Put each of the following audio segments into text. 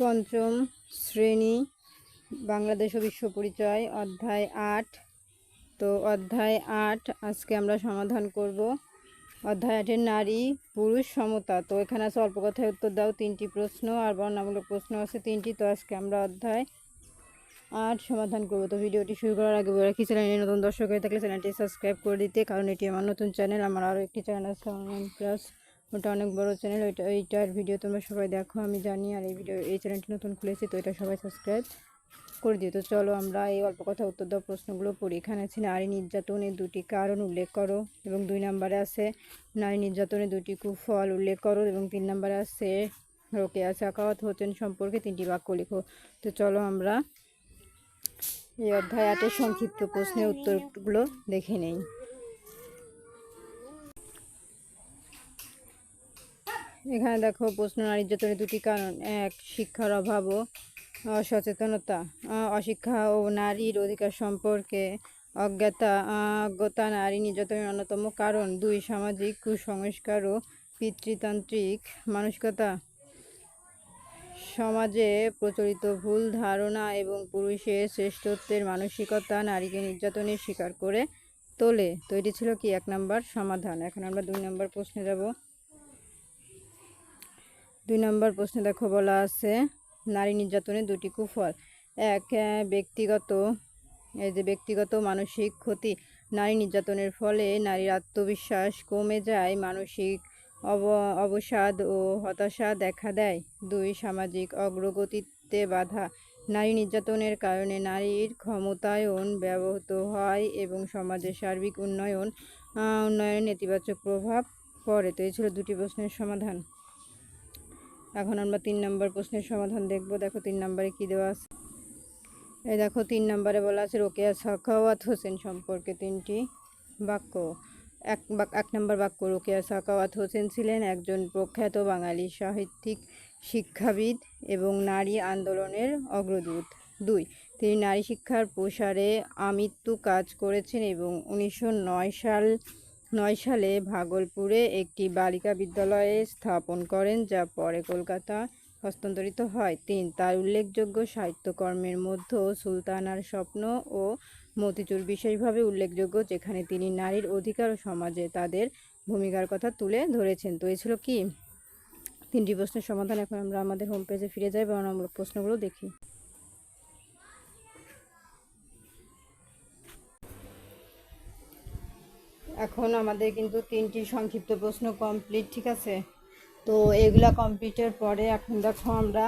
পঞ্চম শ্রেণি, বাংলাদেশ ও বিশ্ব পরিচয়, অধ্যায় আট। তো অধ্যায় আট আজকে আমরা সমাধান করব। অধ্যায় আটের নারী, পুরুষ, সমতা। তো এখানে আছে অল্প কথায় উত্তর দাও, তিনটি প্রশ্ন আর বর্ণামূলক প্রশ্ন আছে তিনটি। তো আজকে আমরা অধ্যায় আট সমাধান করব। তো ভিডিওটি শুরু করার আগে বলে রাখি, চ্যানেলে নতুন দর্শক হয়ে থাকলে চ্যানেলটি সাবস্ক্রাইব করে দিতে, কারণ এটি আমার নতুন চ্যানেল, আমার আরও একটি চ্যানেল আছে অনলাইন প্লাস ওটা অনেক বড় চ্যানেল ওইটা, এইটার ভিডিও তোমরা সবাই দেখো, আমি জানি, আর এই ভিডিও এই চ্যানেলটি নতুন খুলেছি, তো এটা সবাই সাবস্ক্রাইব করে দিও। তো চলো আমরা এই অল্প কথা উত্তর দেওয়া প্রশ্নগুলো পড়ি। এখানে আছে, নারী নির্যাতনের দুটি কারণ উল্লেখ করো, এবং দুই নম্বরে আছে, নারী নির্যাতনের দুটি কুফল উল্লেখ করো, এবং তিন নম্বরে আছে, রোকেয়া সাকাওয়াত হোসেন সম্পর্কে তিনটি বাক্য লেখো। তো চলো আমরা এই অধ্যায় আটের সংক্ষিপ্ত প্রশ্নের উত্তরগুলো দেখে নেই। এখানে দেখো প্রশ্ন নারী নির্যাতনের দুটি কারণ। এক, শিক্ষার অভাব ও অসচেতনতা অশিক্ষা ও নারীর অধিকার সম্পর্কে অজ্ঞতা অজ্ঞতা নারী নির্যাতনের অন্যতম কারণ। দুই, সামাজিক কুসংস্কার ও পিতৃতান্ত্রিক মানসিকতা। সমাজে প্রচলিত ভুল ধারণা এবং পুরুষের শ্রেষ্ঠত্বের মানসিকতা নারীকে নির্যাতনের শিকার করে তোলে। তো এটি ছিল কি? এক নম্বর সমাধান। এখন আমরা দুই নম্বর প্রশ্নে যাব। দুই নম্বর প্রশ্নে দেখো বলা আছে, নারী নির্যাতনের দুটি কুফল। এক ব্যক্তিগত, এই যে ব্যক্তিগত মানসিক ক্ষতি। নারী নির্যাতনের ফলে নারীর আত্মবিশ্বাস কমে যায়, মানসিক অব, অবসাদ ও হতাশা দেখা দেয়। দুই, সামাজিক অগ্রগতিতে বাধা। নারী নির্যাতনের কারণে নারীর ক্ষমতায়ন ব্যবহৃত হয় এবং সমাজের সার্বিক উন্নয়ন উন্নয়নে নেতিবাচক প্রভাব পড়ে। তো এই ছিল দুটি প্রশ্নের সমাধান। এখন আমরা তিন নম্বর প্রশ্নের সমাধান দেখব। দেখো তিন নম্বরে কি দেওয়া আছে? এই দেখো, তিন নম্বরে বলা আছে, রোকেয়া সাখাওয়াত হোসেন সম্পর্কে তিনটি বাক্য। এক এক নম্বর বাক্য, রোকেয়া সাখাওয়াত হোসেন ছিলেন একজন প্রখ্যাত বাঙালি সাহিত্যিক, শিক্ষাবিদ এবং নারী আন্দোলনের অগ্রদূত। দুই, তিনি নারী শিক্ষার প্রসারে আমৃত্যু কাজ করেছেন এবং উনিশশো নয় সাল সালে ভাগলপুরে একটি বালিকা বিদ্যালয়ে স্থাপন করেন, যা পরে কলকাতা হস্তান্তরিত হয়। তিন, তার উল্লেখযোগ্য সাহিত্যকর্মের মধ্যে সুলতানার স্বপ্ন ও মতিচুর বিশেষভাবে উল্লেখযোগ্য, যেখানে তিনি নারীর অধিকার ও সমাজে তাদের ভূমিকার কথা তুলে ধরেছেন। তো এই ছিল কি? তিনটি প্রশ্নের সমাধান এখন আমরা আমাদের হোম পেজে ফিরে যাই এবং আমরা প্রশ্নগুলো দেখি। এখন আমাদের কিন্তু তিনটি সংক্ষিপ্ত প্রশ্ন কমপ্লিট ঠিক আছে? তো এগুলা কমপ্লিটের পরে এখন দেখো আমরা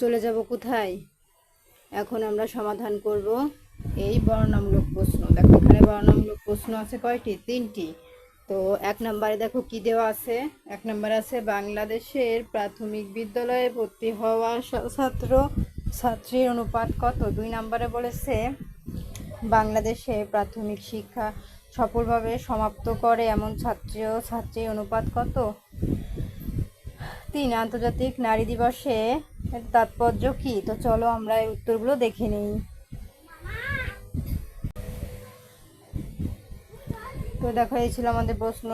চলে যাব কোথায়? এখন আমরা সমাধান করব এই বর্ণনামূলক প্রশ্ন। দেখো এখানে বর্ণনামূলক প্রশ্ন আছে কয়টি? তিনটি। তো এক নম্বরে দেখো কি দেওয়া আছে? এক নম্বরে আছে, বাংলাদেশের প্রাথমিক বিদ্যালয়ে ভর্তি হওয়া ছাত্র ছাত্রীর অনুপাত কত? দুই নম্বরে বলেছে বাংলাদেশে প্রাথমিক শিক্ষা সফলভাবে সমাপ্ত করে, এমন ছাত্র ও ছাত্রীর অনুপাত কত? তিন, আন্তর্জাতিক নারী দিবসে তাৎপর্য কি? তো চলো আমরা এই উত্তরগুলো দেখে নিই। তো দেখো, এই ছিল আমাদের প্রশ্ন।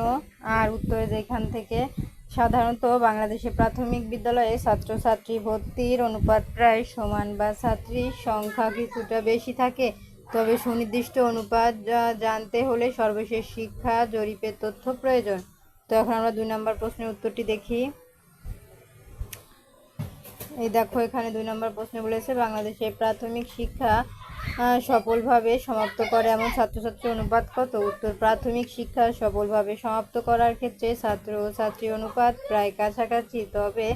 আর উত্তরে যেখান থেকে, সাধারণত বাংলাদেশে প্রাথমিক বিদ্যালয়ে ছাত্রছাত্রী ভর্তির অনুপাত প্রায় সমান বা ছাত্রীর সংখ্যা কিছুটা বেশি থাকে। তবে সুনির্দিষ্ট অনুপাত জানতে হলে সর্বশেষ শিক্ষা জরিপের তথ্য প্রয়োজন। তো এখন আমরা দুই নম্বর প্রশ্নের উত্তরটি দেখি। এই দেখো, এখানে দুই নম্বর প্রশ্ন বলেছে বাংলাদেশে প্রাথমিক শিক্ষা সফলভাবে সমাপ্ত করে এমন ছাত্রছাত্রী অনুপাত কত? উত্তর, প্রাথমিক শিক্ষা সফলভাবে সমাপ্ত করার ক্ষেত্রে ছাত্র ও ছাত্রী অনুপাত প্রায় কাছাকাছি, তবে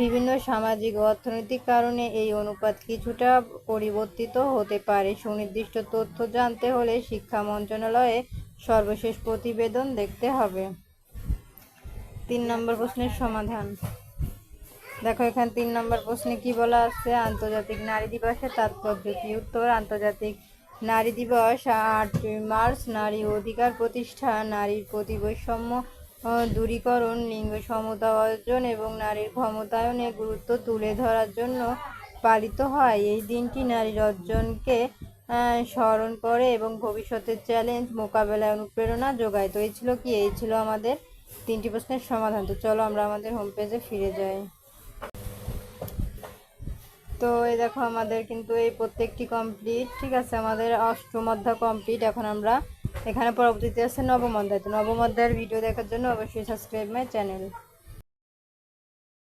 বিভিন্ন সামাজিক অর্থনৈতিক কারণে এই অনুপাত কিছুটা পরিবর্তিত হতে পারে। সুনির্দিষ্ট তথ্য জানতে হলে শিক্ষা মন্ত্রণালয়ে সর্বশেষ প্রতিবেদন দেখতে হবে। তিন নম্বর প্রশ্নের সমাধান। দেখো, এখানে তিন নম্বর প্রশ্নে কি বলা আছে? আন্তর্জাতিক নারী দিবসের তাৎপর্য কি উত্তর, আন্তর্জাতিক নারী দিবস আট মার্চ নারী অধিকার প্রতিষ্ঠা, নারীর প্রতি বৈষম্য দূরীকরণ, লিঙ্গ সমতা অর্জন এবং নারীর ক্ষমতায়নে গুরুত্ব তুলে ধরার জন্য পালিত হয়। এই দিনটি নারীর অর্জনকে স্মরণ করে এবং ভবিষ্যতের চ্যালেঞ্জ, মোকাবেলায় অনুপ্রেরণা যোগায়। তো এই ছিল কি? এই ছিল আমাদের তিনটি প্রশ্নের সমাধান। তো চলো আমরা আমাদের হোম পেজে ফিরে যাই। তো এই দেখো আমাদের কিন্তু এই প্রত্যেকটি কমপ্লিট ঠিক আছে? আমাদের অষ্টম অধ্যায় কমপ্লিট এখন আমরা এখানে পরবর্তীতে আছে নবম অধ্যায়। তো নবম অধ্যায়ের ভিডিও দেখার জন্য অবশ্যই সাবস্ক্রাইব মাই চ্যানেল